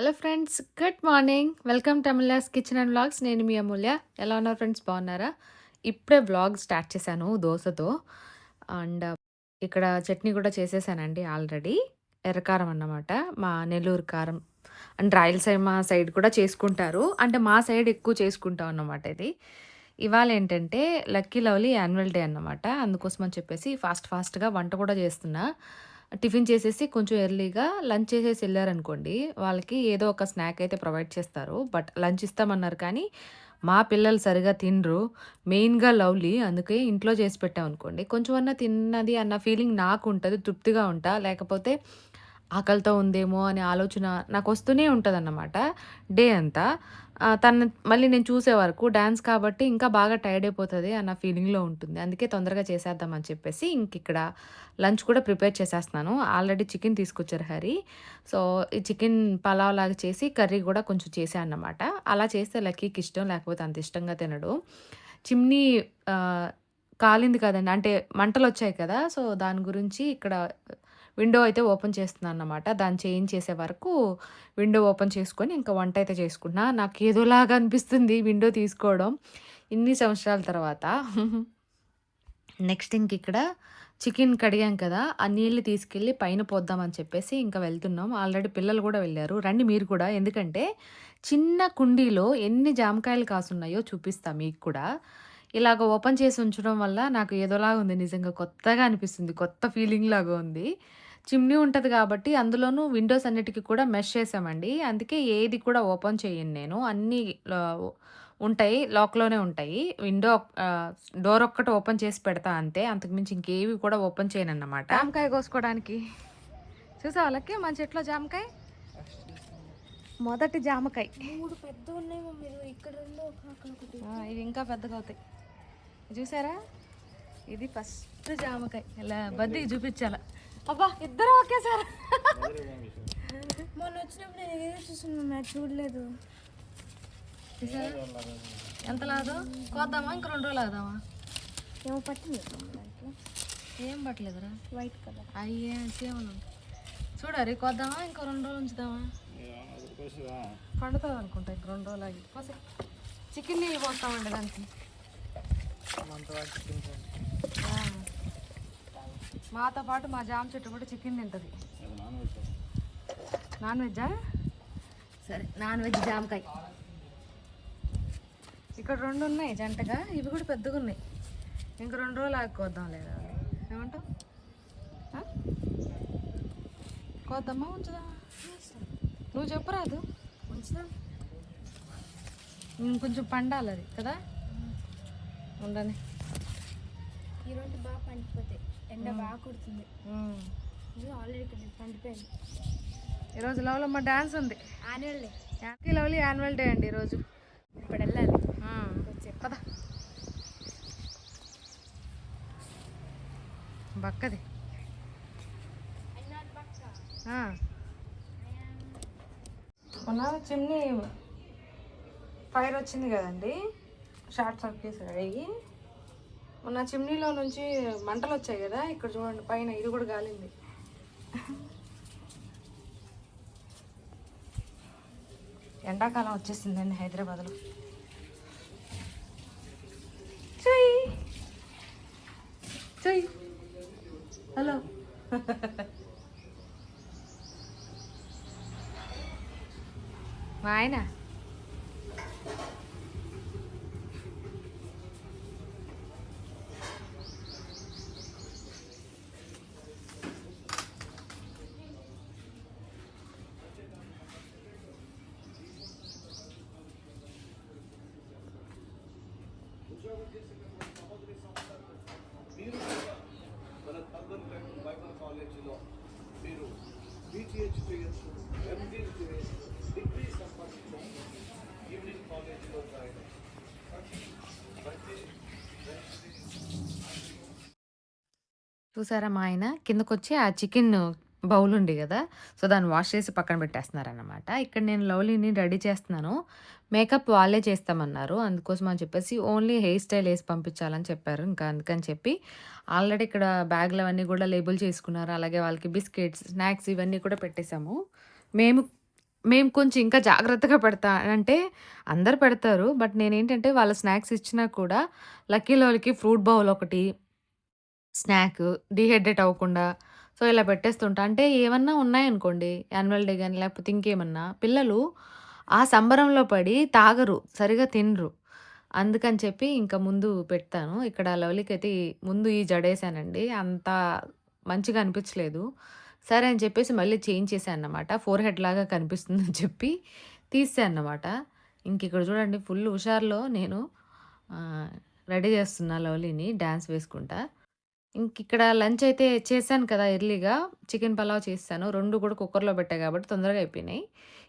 Hello friends good morning. Welcome to kitchen and vlogs. నేను మీ అమూల్య. ఎలా ఉన్నారు ఫ్రెండ్స్? బాగున్నారా? ఇప్పుడే వ్లాగ్ స్టార్ట్ చేశాను దోశతో. అండ్ uh, ఇక్కడ చట్నీ కూడా చేసేసానండి ఆల్రెడీ. ఎర్రకారం అన్నమాట. మా నెల్లూరు కారం అండ్ రాయలసీమ సైడ్ కూడా చేసుకుంటారు. అంటే మా సైడ్ ఎక్కువ చేసుకుంటాం అన్నమాట ఇది. ఇవాళ ఏంటంటే లక్కీ లవ్లీ యాన్యువల్ డే అన్నమాట. అందుకోసం అని చెప్పేసి ఫాస్ట్ ఫాస్ట్గా వంట కూడా చేస్తున్నా. టిఫిన్ చేసేసి కొంచెం ఎర్లీగా లంచ్ చేసేసి వెళ్ళారనుకోండి వాళ్ళకి ఏదో ఒక స్నాక్ అయితే ప్రొవైడ్ చేస్తారు. బట్ లంచ్ ఇస్తామన్నారు కానీ మా పిల్లలు సరిగా తినరు. మెయిన్గా లవ్లీ అందుకే ఇంట్లో చేసి పెట్టామనుకోండి. కొంచెం అన్నా తిన్నది అన్న ఫీలింగ్ నాకు ఉంటుంది తృప్తిగా ఉంటా. లేకపోతే ఆకలితో ఉందేమో అనే ఆలోచన నాకు వస్తూనే ఉంటుందన్నమాట. డే అంతా. తను మళ్ళీ నేను చూసే వరకు డ్యాన్స్ కాబట్టి ఇంకా బాగా టైర్డ్ అయిపోతుంది అన్న ఫీలింగ్లో ఉంటుంది. అందుకే తొందరగా చేసేద్దామని చెప్పేసి ఇంక ఇక్కడ లంచ్ కూడా ప్రిపేర్ చేసేస్తున్నాను. ఆల్రెడీ చికెన్ తీసుకొచ్చారు హరి. సో ఈ చికెన్ పలావ్ లాగా చేసి కర్రీ కూడా కొంచెం చేశాను అన్నమాట. అలా చేస్తే లక్కీకి ఇష్టం లేకపోతే అంత ఇష్టంగా తినడు. చిమ్నీ కాలింది కదండి. అంటే మంటలు వచ్చాయి కదా. సో దాని గురించి ఇక్కడ విండో అయితే ఓపెన్ చేస్తున్నాను అన్నమాట దాన్ని చేంజ్ చేసే వరకు విండో ఓపెన్ చేసుకొని ఇంకా వంట అయితే చేసుకున్నా నాకు ఏదోలాగా అనిపిస్తుంది విండో తీసుకోవడం ఇన్ని సంవత్సరాల తర్వాత. నెక్స్ట్ ఇంక ఇక్కడ చికెన్ కడిగాం కదా ఆ నీళ్ళు తీసుకెళ్ళి పైన పోద్దామని చెప్పేసి ఇంకా వెళ్తున్నాం. ఆల్రెడీ పిల్లలు కూడా వెళ్ళారు. రండి మీరు కూడా. ఎందుకంటే చిన్న కుండీలో ఎన్ని జామకాయలు కాసున్నాయో చూపిస్తాం మీకు కూడా. ఇలాగ ఓపెన్ చేసి ఉంచడం వల్ల నాకు ఏదోలాగా ఉంది నిజంగా. కొత్తగా అనిపిస్తుంది. కొత్త ఫీలింగ్ లాగా ఉంది. చిమ్నీ ఉంటుంది కాబట్టి అందులోనూ విండోస్ అన్నిటికీ కూడా మెష్ చేసామండి అందుకే ఏది కూడా ఓపెన్ చేయను నేను. అన్నీ ఉంటాయి. లాక్లోనే ఉంటాయి. విండో డోర్ ఒక్కటి ఓపెన్ చేసి పెడతా అంతే. అంతకుమించి ఇంకేవి కూడా ఓపెన్ చేయను అన్నమాట జామకాయ కోసుకోవడానికి. చూసా వాళ్ళకి మన చెట్లో జామకాయ? మొదటి జామకాయ. మూడు పెద్ద ఉన్నాయి ఇవి ఇంకా పెద్దగా అవుతాయి. చూసారా? ఇది ఫస్ట్ జామకాయ. ఇలా బద్దికి చూపించాల. అబ్బా ఇద్దరు ఒకేసారి మొన్న వచ్చినప్పుడు నేను ఏదో చూస్తున్నాను మ్యాచ్ చూడలేదు. చూసారా? ఎంత లాదు? కోద్దామా? ఇంక రెండు రోజులు ఆగుదామా? ఏమో పట్టింది. ఏం పట్టలేదురా. వైట్ కలర్ అయ్యే సేమలు చూడరి కోద్దామా? ఇంకో రెండు రోజులు ఉంచుదామా? పండుతుంది అనుకుంటా ఇంక రెండు రోజులు ఆగి. కోసే చికెన్ నీళ్ళు పోస్తామండి దానికి. మాతో పాటు మా జామ చెట్టు కూడా చికెన్ తింటుంది. నాన్ వెజ్జా? సరే నాన్ వెజ్ జామకాయ. ఇక్కడ రెండు ఉన్నాయి జంటగా ఇవి కూడా పెద్దగా ఉన్నాయి. ఇంక రెండు రోజులు ఆగుకోద్దాం లేదా? ఏమంటావు? కోద్దామా ఉంచుదామా నువ్వు చెప్పరాదు. ఉంచుదాం. ఇంకొంచెం పండాలి అది కదా? ఉండని. ఈ రెండు బాగా పండిపోతాయి ఎండ బాగా కుడుతుంది. ఆల్రెడీ ఇక్కడ పండిపోయింది. ఈరోజు లవ్లమ్మ డ్యాన్స్ ఉంది. Annual day happy lovely annual day అండి ఈరోజు. ఇప్పుడు వెళ్ళాలి. వచ్చే. పద. బక్కది. మొన్న చిమ్నీ ఫైర్ వచ్చింది కదండి. షార్ట్ సర్క్యూట్స్ అయ్యి మొన్న చిమ్నీలో నుంచి మంటలు వచ్చాయి కదా ఇక్కడ చూడండి పైన ఇది కూడా గాలింది. ఎండాకాలం వచ్చేసిందండి హైదరాబాద్లో. చెయ్యి చెయ్యి హలో. మా ఆయన? డిగ్రీ ఈవినింగ్ కాలేజీలో చూసారా మా ఆయన? కిందకొచ్చి ఆ చికెన్ బౌల్ ఉంది కదా సో దాన్ని వాష్ చేసి పక్కన పెట్టేస్తున్నారనమాట ఇక్కడ నేను లవ్లీని రెడీ చేస్తున్నాను. మేకప్ వాళ్ళే చేస్తామన్నారు. అందుకోసం అని చెప్పేసి ఓన్లీ హెయిర్ స్టైల్ వేసి పంపించాలని చెప్పారు. ఇంకా అందుకని చెప్పి ఆల్రెడీ ఇక్కడ బ్యాగ్లు అవన్నీ కూడా లేబుల్ చేసుకున్నారు. అలాగే వాళ్ళకి బిస్కెట్స్ స్నాక్స్ ఇవన్నీ కూడా పెట్టేశాము. మేము మేము కొంచెం ఇంకా జాగ్రత్తగా పెడతా అంటే అందరు పెడతారు. బట్ నేనేంటంటే వాళ్ళ స్నాక్స్ ఇచ్చినా కూడా లక్కీ లోలకి ఫ్రూట్ బౌల్ ఒకటి, స్నాక్ డిహైడ్రేట్ అవ్వకుండా సో, ఇలా పెట్టేస్తుంటా. అంటే ఏమన్నా ఉన్నాయనుకోండి యాన్యువల్ డే కానీ లేకపోతే ఇంకేమన్నా పిల్లలు ఆ సంబరంలో పడి తాగరు. సరిగా తినరు. అందుకని చెప్పి ఇంకా ముందు పెడతాను. ఇక్కడ లవ్లీకైతే ముందు ఈ జడేసానండి. అంత మంచిగా అనిపించలేదు. సరే అని చెప్పేసి మళ్ళీ చేంజ్ చేశానన్నమాట. ఫోర్ హెడ్ లాగా కనిపిస్తుందని చెప్పి తీసేసానన్నమాట. ఇంకిక్కడ చూడండి ఫుల్ హుషారులో నేను రెడీ చేస్తున్నా లవ్లీని డ్యాన్స్ వేసుకుంటా. ఇంక ఇక్కడ లంచ్ అయితే చేశాను కదా! ఎర్లీగా చికెన్ పలావ్ చేస్తాను రెండు కూడా కుక్కర్‌లో పెట్టాయి కాబట్టి తొందరగా అయిపోయినాయి.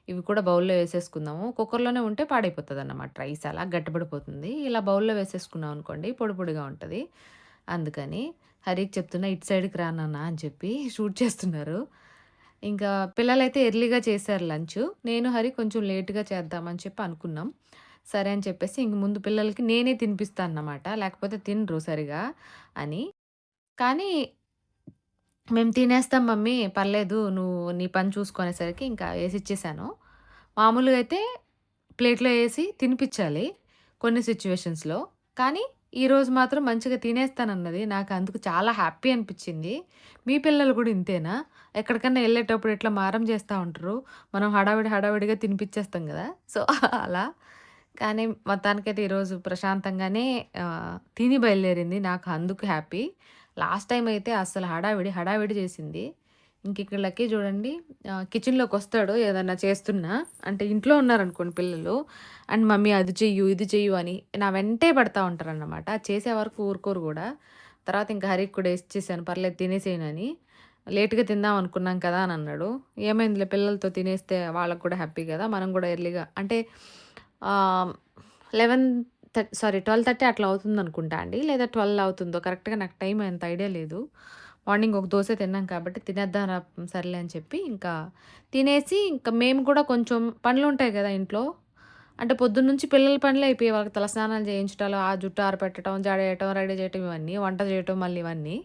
ఇవి కూడా బౌల్‌లో వేసేసుకుందాము. కుక్కర్‌లోనే ఉంటే పాడైపోతుంది అన్నమాట రైస్ అలా గట్టిపడిపోతుంది. ఇలా బౌల్‌లో వేసేసుకున్నాం అనుకోండి పొడి పొడిగా ఉంటుంది అందుకని హరికి చెప్తున్నా ఇటు సైడ్‌కి రానన్నా అని చెప్పి షూట్ చేస్తున్నారు. ఇంకా పిల్లలైతే ఎర్లీగా చేశారు లంచ్ నేను, హరి కొంచెం లేట్‌గా చేద్దామని చెప్పి అనుకున్నాం. సరే అని చెప్పేసి ఇంక ముందు పిల్లలకి నేనే తినిపిస్తాను అన్నమాట లేకపోతే తినరు సరిగా అని. కానీ మేము తినేస్తాం మమ్మీ పర్లేదు నువ్వు నీ పని చూసుకునేసరికి ఇంకా వేసి ఇచ్చేసాను మామూలుగా అయితే ప్లేట్‌లో వేసి తినిపించాలి కొన్ని సిచ్యువేషన్స్లో కానీ ఈరోజు మాత్రం మంచిగా తినేస్తానన్నది నాకు అందుకు చాలా హ్యాపీ అనిపించింది మీ పిల్లలు కూడా ఇంతేనా? ఎక్కడికన్నా వెళ్ళేటప్పుడు ఇట్లా మారం చేస్తూ ఉంటారు. మనం హడావిడి హడావిడిగా తినిపిచ్చేస్తాం కదా సో, అలా. కానీ మొత్తానికైతే ఈరోజు ప్రశాంతంగానే తిని బయలుదేరింది. నాకు అందుకు హ్యాపీ. లాస్ట్ టైం అయితే అసలు హడావిడి హడావిడి చేసింది. ఇంకిక్కడ లక్కీ చూడండి కిచెన్లోకి వస్తాడు ఏదన్నా చేస్తున్నా. అంటే ఇంట్లో ఉన్నారనుకోండి పిల్లలు అండ్ మమ్మీ అది చెయ్యు, ఇది చెయ్యు అని నా వెంటే పడతా ఉంటారన్నమాట. చేసే వరకు ఊరుకోరు కూడా తర్వాత ఇంకా హరికి కూడా ఇచ్చేసాను పర్లేదు తినేసేయనని. లేట్‌గా తిందాం అనుకున్నాం కదా! అని అన్నాడు. ఏమైందిలే పిల్లలతో తినేస్తే వాళ్ళకి కూడా హ్యాపీ కదా మనం కూడా ఎర్లీగా అంటే లెవెన్ ఆహ్, 11 థర్ట్ సారీ 12:30 అట్లా అవుతుందనుకుంటా అండి. లేదా 12 అవుతుందో కరెక్ట్‌గా నాకు టైం ఎంత ఐడియా లేదు. మార్నింగ్ ఒక దోశ తిన్నాం కాబట్టి తినేద్దాం రా సర్లే అని చెప్పి ఇంకా తినేసి ఇంకా మేము కూడా కొంచెం పనులుంటాయి కదా ఇంట్లో. అంటే పొద్దున్నుంచి పిల్లల పనులే అయిపోయి వాళ్ళకి తలస్నానాలు చేయించటాలు, ఆ జుట్టు ఆరపెట్టడం జాడేయటం రెడీ చేయటం ఇవన్నీ. వంట చేయటం మళ్ళీ ఇవన్నీ.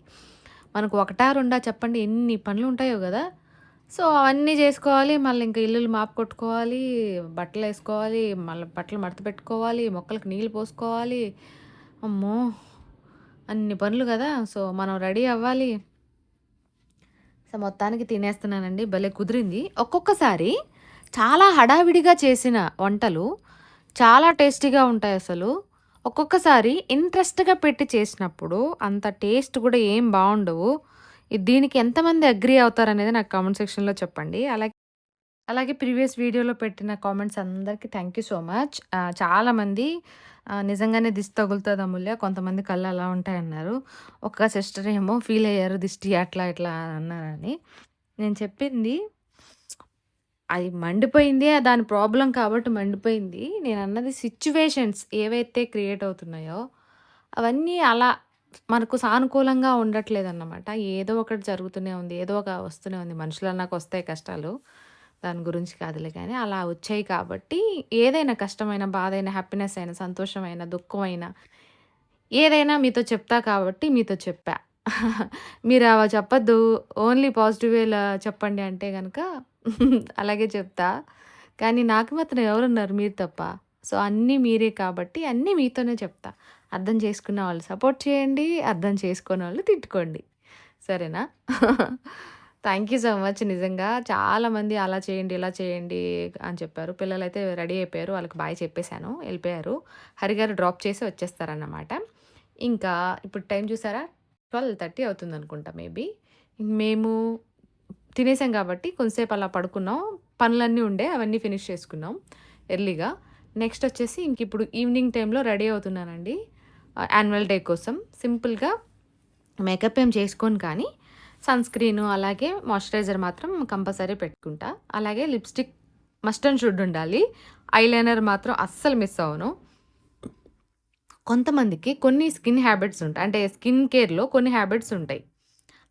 మనకు ఒకటా రెండా చెప్పండి ఎన్ని పనులుంటాయో కదా సో, అవన్నీ చేసుకోవాలి మళ్ళీ ఇంకా ఇల్లులు మాపు కొట్టుకోవాలి, బట్టలు వేసుకోవాలి మళ్ళీ బట్టలు మడత పెట్టుకోవాలి, మొక్కలకి నీళ్ళు పోసుకోవాలి. అమ్మో! అన్ని పనులు కదా సో, మనం రెడీ అవ్వాలి. సో, మొత్తానికి తినేస్తున్నానండి. భలే కుదిరింది. ఒక్కొక్కసారి చాలా హడావిడిగా చేసిన వంటలు చాలా టేస్టీగా ఉంటాయి అసలు ఒక్కొక్కసారి ఇంట్రెస్ట్‌గా పెట్టి చేసినప్పుడు అంత టేస్ట్ కూడా ఏం బాగుండవు దీనికి ఎంతమంది అగ్రీ అవుతారనేది నాకు కామెంట్ సెక్షన్‌లో చెప్పండి. అలాగే అలాగే ప్రీవియస్ వీడియోలో పెట్టిన కామెంట్స్ అందరికీ థ్యాంక్ యూ సో మచ్. చాలామంది నిజంగానే దిష్టి తగులుతుంది అమూల్య. కొంతమంది కళ్ళు అలా ఉంటాయన్నారు. ఒక సిస్టర్ ఏమో ఫీల్ అయ్యారు దిష్టి అట్లా ఇట్లా అన్నారని. నేను చెప్పింది అది మండిపోయింది. దాని ప్రాబ్లం కాబట్టి మండిపోయింది. నేను అన్నది సిచ్యువేషన్స్ ఏవైతే క్రియేట్ అవుతున్నాయో అవన్నీ అలా మనకు సానుకూలంగా ఉండట్లేదన్నమాట. ఏదో ఒకటి జరుగుతూనే ఉంది. ఏదో ఒక వస్తూనే ఉంది. మనుషులన్నాక వస్తాయి కష్టాలు. దాని గురించి కాదులే కానీ అలా వచ్చాయి కాబట్టి ఏదైనా కష్టమైన, బాధైన, హ్యాపీనెస్ అయినా, సంతోషమైన, దుఃఖమైనా ఏదైనా మీతో చెప్తా కాబట్టి మీతో చెప్పా. మీరు అవ చెప్పొద్దు. ఓన్లీ పాజిటివ్ వేలో చెప్పండి అంటే కనుక అలాగే చెప్తా. కానీ నాకు మాత్రం ఎవరున్నారు మీరు తప్ప. సో, అన్నీ మీరే కాబట్టి అన్నీ మీతోనే చెప్తా. అర్థం చేసుకున్న వాళ్ళు సపోర్ట్ చేయండి. అర్థం చేసుకునే వాళ్ళు తిట్టుకోండి. సరేనా? థ్యాంక్ యూ సో మచ్ నిజంగా. చాలామంది అలా చేయండి, ఇలా చేయండి అని చెప్పారు. పిల్లలైతే రెడీ అయిపోయారు. వాళ్ళకి బాయ్ చెప్పేశాను వెళ్ళిపోయారు హరిగారు డ్రాప్ చేసి వచ్చేస్తారన్నమాట. ఇంకా ఇప్పుడు టైం చూసారా? 12:30 అవుతుందనుకుంటా మేబీ. మేము తినేసాం కాబట్టి కొంతసేపు అలా పడుకున్నాం. పనులన్నీ ఉండే అవన్నీ ఫినిష్ చేసుకున్నాం ఎర్లీగా. నెక్స్ట్ వచ్చేసి ఇంకిప్పుడు ఈవినింగ్ టైంలో రెడీ అవుతున్నానండి. యాన్యువల్ డే కోసం. సింపుల్‌గా మేకప్ ఏం చేసుకోను కానీ సన్ స్క్రీను అలాగే మాయిశ్చరైజర్ మాత్రం కంపల్సరీ పెట్టుకుంటా. అలాగే లిప్‌స్టిక్ మస్ట్ అండ్ షుడ్ ఉండాలి. ఐలైనర్ మాత్రం అస్సలు మిస్ అవ్వను. కొంతమందికి కొన్ని స్కిన్ హ్యాబిట్స్ ఉంటాయి. అంటే స్కిన్ కేర్‌లో కొన్ని హ్యాబిట్స్ ఉంటాయి.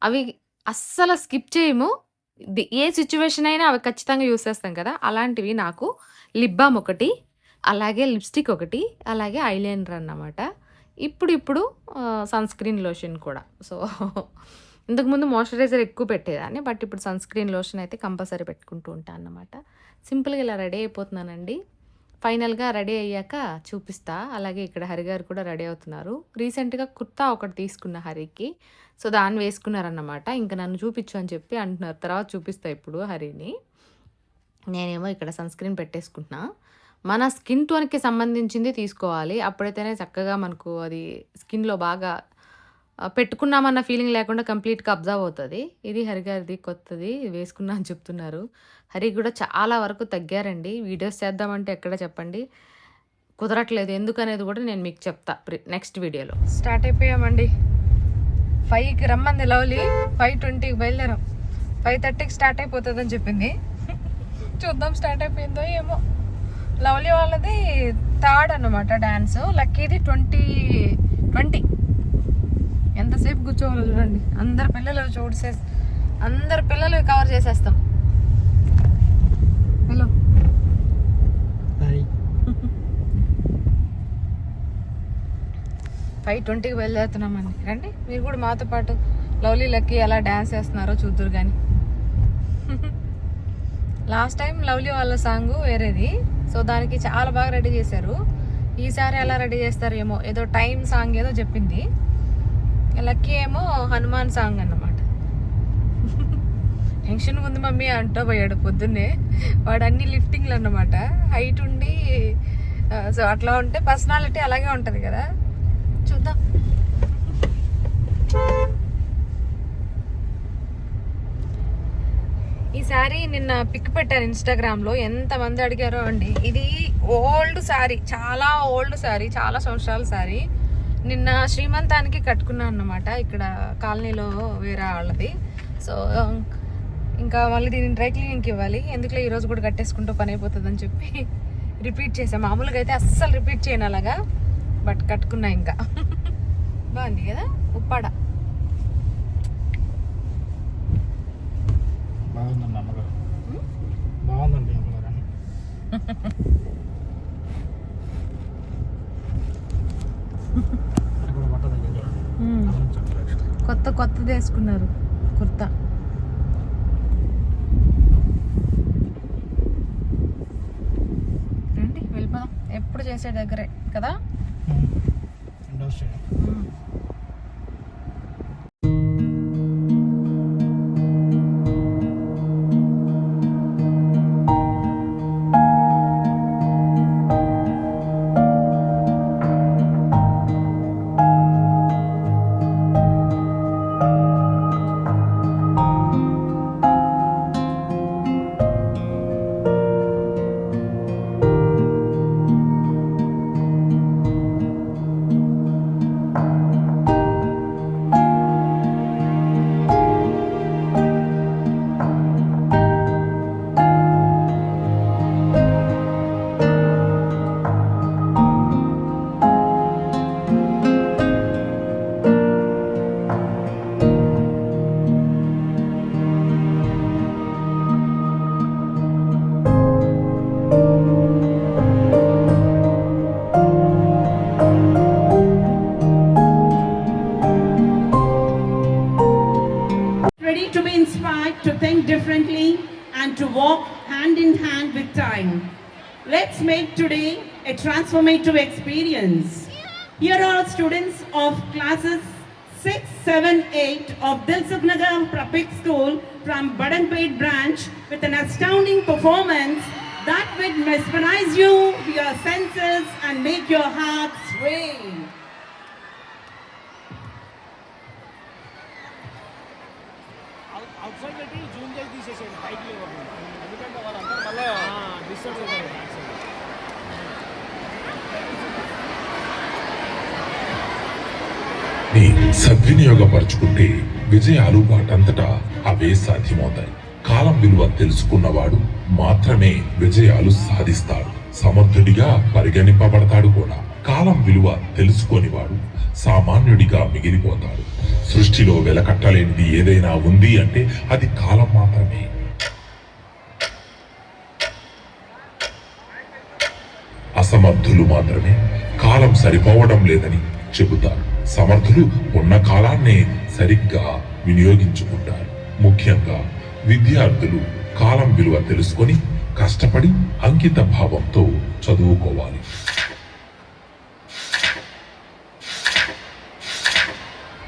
అవి అస్సలు స్కిప్ చేయము. ఏ సిచ్యువేషన్ అయినా అవి ఖచ్చితంగా యూస్ చేస్తాం కదా! అలాంటివి నాకు లిప్ బామ్ ఒకటి, అలాగే లిప్‌స్టిక్ ఒకటి, అలాగే ఐలైనర్ అన్నమాట. ఇప్పుడు ఇప్పుడు సన్ స్క్రీన్ లోషన్ కూడా. సో, ఇంతకుముందు మాయిశ్చరైజర్ ఎక్కువ పెట్టేదాన్ని బట్ ఇప్పుడు సన్ స్క్రీన్ లోషన్ అయితే కంపల్సరీ పెట్టుకుంటూ ఉంటాను అన్నమాట. సింపుల్గా ఇలా రెడీ అయిపోతున్నానండి. ఫైనల్గా రెడీ అయ్యాక చూపిస్తా. అలాగే ఇక్కడ హరి గారు కూడా రెడీ అవుతున్నారు. రీసెంట్గా కుర్తా ఒకటి తీసుకున్న హరికి. సో దాన్ని వేసుకున్నారన్నమాట. ఇంకా నన్ను చూపించు అని చెప్పి అంటున్నారు. తర్వాత చూపిస్తా ఇప్పుడు హరిని. నేనేమో ఇక్కడ సన్ స్క్రీన్ పెట్టేసుకుంటున్నా. మన స్కిన్ టోన్కి సంబంధించింది తీసుకోవాలి. అప్పుడైతేనే చక్కగా మనకు అది స్కిన్లో బాగా పెట్టుకున్నామన్న ఫీలింగ్ లేకుండా కంప్లీట్గా అబ్జర్వ్ అవుతుంది. ఇది హరి గారిది కొత్తది వేసుకున్నా అని చెప్తున్నారు. హరి కూడా చాలా వరకు తగ్గారండి. వీడియోస్ చేద్దామంటే ఎక్కడ చెప్పండి? కుదరట్లేదు. ఎందుకనేది కూడా నేను మీకు చెప్తా నెక్స్ట్ వీడియోలో. స్టార్ట్ అయిపోయామండి. ఫైవ్కి రమ్మంది లవ్లీ. ఫైవ్ ట్వంటీకి బయలుదేరాం. ఫైవ్ థర్టీకి స్టార్ట్ అయిపోతుందని చెప్పింది. చూద్దాం స్టార్ట్ అయిపోయిందో ఏమో. లవ్లీ వాళ్ళది థర్డ్ అన్నమాట డ్యాన్స్ లక్కీది ట్వంటీ ట్వంటీ. ఎంతసేపు కూర్చోవాలో చూడండి. అందరు పిల్లలు చూడసే అందరు పిల్లలు కవర్ చేసేస్తాం. హలో ఫైవ్ ట్వంటీకి బయలుదేరుతున్నామండి రండి మీరు కూడా మాతో పాటు లవ్లీ లక్కీ ఎలా డ్యాన్స్ చేస్తున్నారో చూద్దరు కానీ లాస్ట్ టైం లవ్లీ వాళ్ళ సాంగ్ వేరేది. సో దానికి చాలా బాగా రెడీ చేశారు. ఈసారి ఎలా రెడీ చేస్తారు ఏమో ఏదో టైం సాంగ్ ఏదో చెప్పింది. లక్కీ ఏమో హనుమాన్ సాంగ్ అన్నమాట. టెన్షన్ ఉంది మమ్మీ అంటూ పోయాడు పొద్దున్నే. వాడు అన్ని లిఫ్టింగ్లు అన్నమాట. హైట్ ఉండి సో అట్లా ఉంటే పర్సనాలిటీ అలాగే ఉంటుంది కదా. చూద్దాం. ఈ సారీ నిన్న పిక్ పెట్టాను ఇన్స్టాగ్రామ్లో. ఎంత మంది అడిగారో అండి. ఇది ఓల్డ్ సారీ చాలా ఓల్డ్ సారీ చాలా సంవత్సరాల సారీ నిన్న శ్రీమంతానికి కట్టుకున్నాను అన్నమాట. ఇక్కడ కాలనీలో వేరే వాళ్ళది. సో ఇంకా మళ్ళీ దీన్ని డ్రై క్లీనింగ్కి ఇవ్వాలి. ఎందుకులే ఈరోజు కూడా కట్టేసుకుంటూ పని అయిపోతుందని చెప్పి రిపీట్ చేసాను మామూలుగా అయితే అస్సలు రిపీట్ చేయను అలాగా. బట్ కట్టుకున్నా ఇంకా. బాగుంది కదా? ఉప్పాడ బాగుందండి అమ్మగారు బాగుందండి అమ్మగారు అని ఇక్కడ బట్ట దగ్గర గమనించండి ప్రేక్షకులు. కొత్త కొత్తది వేసుకున్నారు కుర్తా. రండి వెళ్ళిపోదాం. ఎప్పుడు చేసే దగ్గరే కదా? Let's make today a transformative experience. Here are students of classes 6, 7, 8 of Dilsukhnagar Public School from Badanpet branch with an astounding performance that will mesmerize you, your senses and make your hearts ring. ని సద్వినియోగపరుచుకుంటే విజయాలు వాటంతటా అవే సాధ్యమవుతాయి. కాలం విలువ తెలుసుకున్నవాడు మాత్రమే విజయాలు సాధిస్తాడు. సమర్థుడిగా పరిగణింపబడతాడు కూడా. కాలం విలువ తెలుసుకోనివాడు సామాన్యుడిగా మిగిలిపోతాడు. సృష్టిలో వెలకట్టలేనిది ఏదైనా ఉంది అంటే అది కాలం మాత్రమే. అసమర్థులు మాత్రమే కాలం సరిపోవడం లేదని చెబుతారు. సమర్థులు ఉన్న కాలాన్నే సరిగ్గా వినియోగించుకుంటారు. ముఖ్యంగా విద్యార్థులు కాలం విలువ తెలుసుకొని కష్టపడి అంకిత భావంతో చదువుకోవాలి.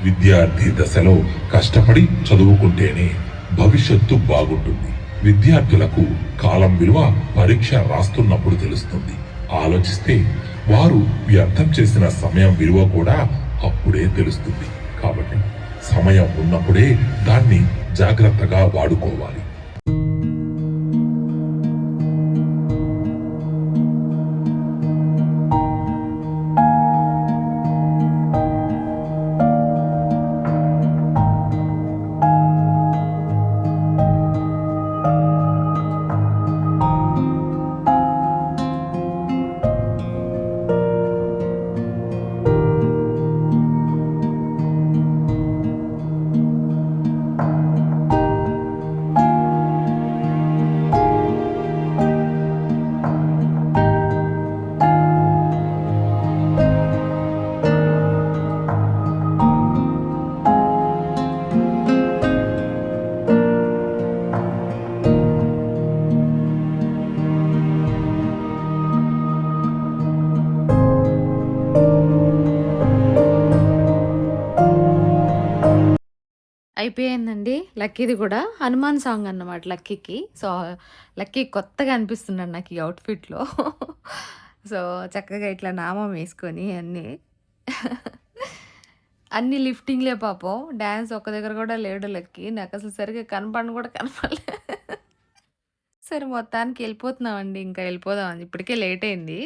విద్యార్థి దశలో కష్టపడి చదువుకుంటేనే భవిష్యత్తు బాగుంటుంది. విద్యార్థులకు కాలం విలువ పరీక్ష రాస్తున్నప్పుడు తెలుస్తుంది. ఆలోచిస్తే వారు వ్యర్థం చేసిన సమయం విలువ కూడా అప్పుడే తెలుస్తుంది. కాబట్టి సమయం ఉన్నప్పుడే దాన్ని జాగ్రత్తగా వాడుకోవాలి. అయిపోయిందండి లక్కీది కూడా హనుమాన్ సాంగ్ అన్నమాట లక్కీకి. సో లక్కీ కొత్తగా అనిపిస్తున్నాడు నాకు ఈ అవుట్ఫిట్లో. సో చక్కగా ఇట్లా నామం వేసుకొని అన్నీ. అన్ని లిఫ్టింగ్లే పాపం. డ్యాన్స్ ఒక్క దగ్గర కూడా లేడు లక్కీ. నాకు అసలు సరిగ్గా కనపడను కూడా కనపడలే. సరే మొత్తానికి వెళ్ళిపోతున్నామండి. ఇంకా వెళ్ళిపోదాం. ఇప్పటికే లేట్ అయింది.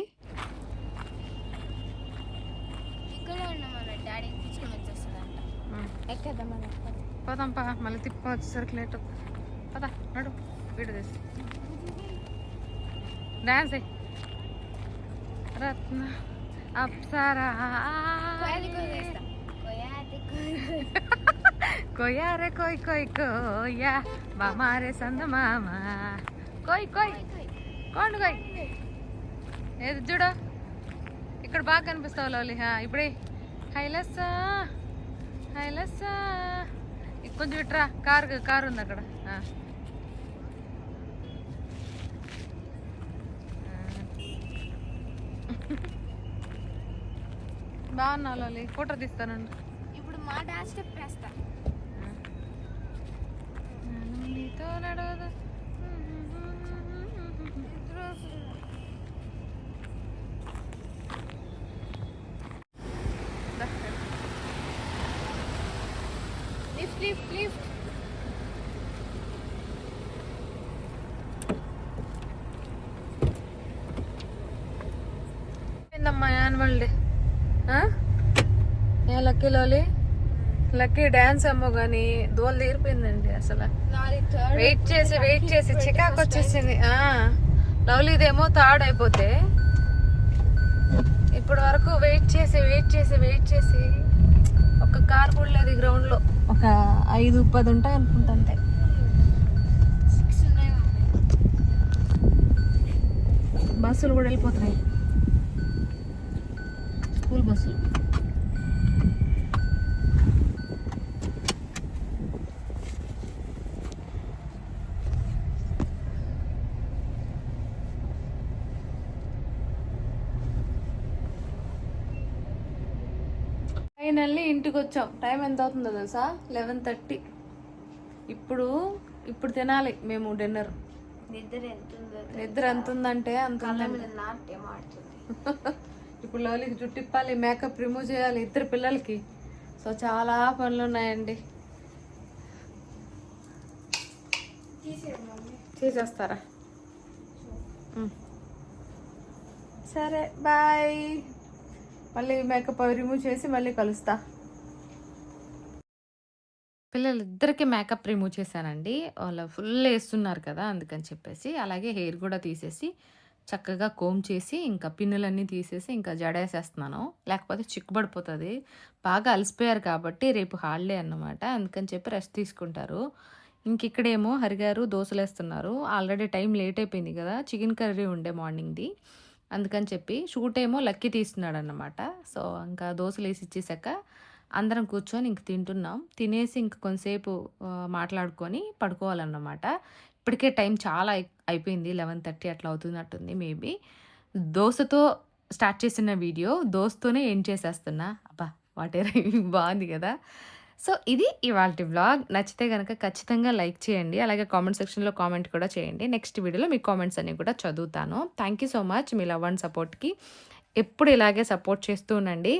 ఇక్కడే పోదాం పా మళ్ళీ తిప్ప వచ్చేసరికి లేట్ పదా నడు. వీడు తీసి డాన్స్ రత్న అప్సరా. కొయ్యారే కొయ్ కొయ్ కోయా మామారే సంద మామ. కొయ్ కొయ్. కోండి కొయ్. ఏది చూడు. ఇక్కడ బాగా కనిపిస్తావు లవ్లీ హా ఇప్పుడే. హైలస్సా. హైలస్సా. కొంచెం ఇట్రా కారు కారు ఉంది అక్కడ. బాగున్నావు లవ్లీ ఫోటో తీస్తానండి ఇప్పుడు మా డాన్స్ స్టెప్ వేస్తా. నీతో నడవదు లిఫ్ట్ లిఫ్ట్ లిఫ్ట్ ఏందమ్మా యాన్యువల్ డే ఏ లక్కీ లోలి లక్కీ డ్యాన్స్ ఏమో కానీ దోలు తీరిపోయిందండి అసలు. వెయిట్ చేసి వెయిట్ చేసి చికాకు వచ్చేసింది. లవ్లీదేమో థర్డ్ అయిపోతే. ఇప్పటి వరకు వెయిట్ చేసి వెయిట్ చేసి వెయిట్ చేసి ఒక కార్ కూడా లేదు గ్రౌండ్లో. ఒక ఐదు పది ఉంటాయి అనుకుంటా అంతే. సిక్స్ ఉన్నాయి బస్సులు కూడా వెళ్ళిపోతున్నాయి. స్కూల్ బస్సులు. ఇంటికి వచ్చాం టైం ఎంత అవుతుందో తెలుసా? Eleven thirty. ఇప్పుడు ఇప్పుడు తినాలి మేము డిన్నర్. నిద్ర ఎంత ఉందో నిద్ర ఎంత ఉందంటే అంత ఇప్పుడు లవ్లీకి జుట్టు ఇప్పాలి మేకప్ రిమూవ్ చేయాలి ఇద్దరు పిల్లలకి. సో చాలా పనులు ఉన్నాయండి చేసేస్తారా. సరే బాయ్. మళ్ళీ మేకప్ రిమూవ్ చేసి మళ్ళీ కలుస్తా. పిల్లలిద్దరికి మేకప్ రిమూవ్ చేశానండి. వాళ్ళు ఫుల్ వేస్తున్నారు కదా అందుకని చెప్పేసి అలాగే హెయిర్ కూడా తీసేసి చక్కగా కోమ్ చేసి ఇంకా పిన్నులన్నీ తీసేసి ఇంకా జడేసేస్తున్నాను. లేకపోతే చిక్కుబడిపోతుంది. బాగా అలసిపోయారు కాబట్టి రేపు హాలిడే అన్నమాట. అందుకని చెప్పి రెస్ట్ తీసుకుంటారు. ఇంక ఇక్కడేమో హరిగారు దోశలు వేస్తున్నారు ఆల్రెడీ టైం లేట్ అయిపోయింది కదా చికెన్ కర్రీ ఉండే మార్నింగ్ది. అందుకని చెప్పి షూట్ ఏమో లక్కీ తీస్తున్నాడు అన్నమాట సో ఇంకా దోశలు వేసి ఇచ్చేసాక అందరం కూర్చొని ఇంక తింటున్నాం. తినేసి ఇంక కొంతసేపు మాట్లాడుకొని పడుకోవాలన్నమాట. ఇప్పటికే టైం చాలా అయిపోయింది. లెవెన్ థర్టీ అట్లా అవుతున్నట్టుంది మేబీ దోశతో స్టార్ట్ చేసిన వీడియో దోస్తోనే ఎండ్ చేసేస్తున్నా. అబ్బా వాటే బాగుంది కదా. సో ఇది ఇవాళ వ్లాగ్. నచ్చితే కనుక ఖచ్చితంగా లైక్ చేయండి. అలాగే కామెంట్ సెక్షన్లో కామెంట్ కూడా చేయండి. నెక్స్ట్ వీడియోలో మీ కామెంట్స్ అన్ని కూడా చదువుతాను. థ్యాంక్ యూ సో మచ్ మీ లవ్ అండ్ సపోర్ట్కి. ఎప్పుడు ఇలాగే సపోర్ట్ చేస్తూ ఉండండి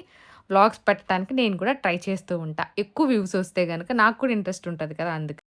వ్లాగ్స్ పెట్టడానికి నేను కూడా ట్రై చేస్తూ ఉంటా. ఎక్కువ వ్యూస్ వస్తే కనుక నాకు కూడా ఇంట్రెస్ట్ ఉంటుంది కదా అందుకే.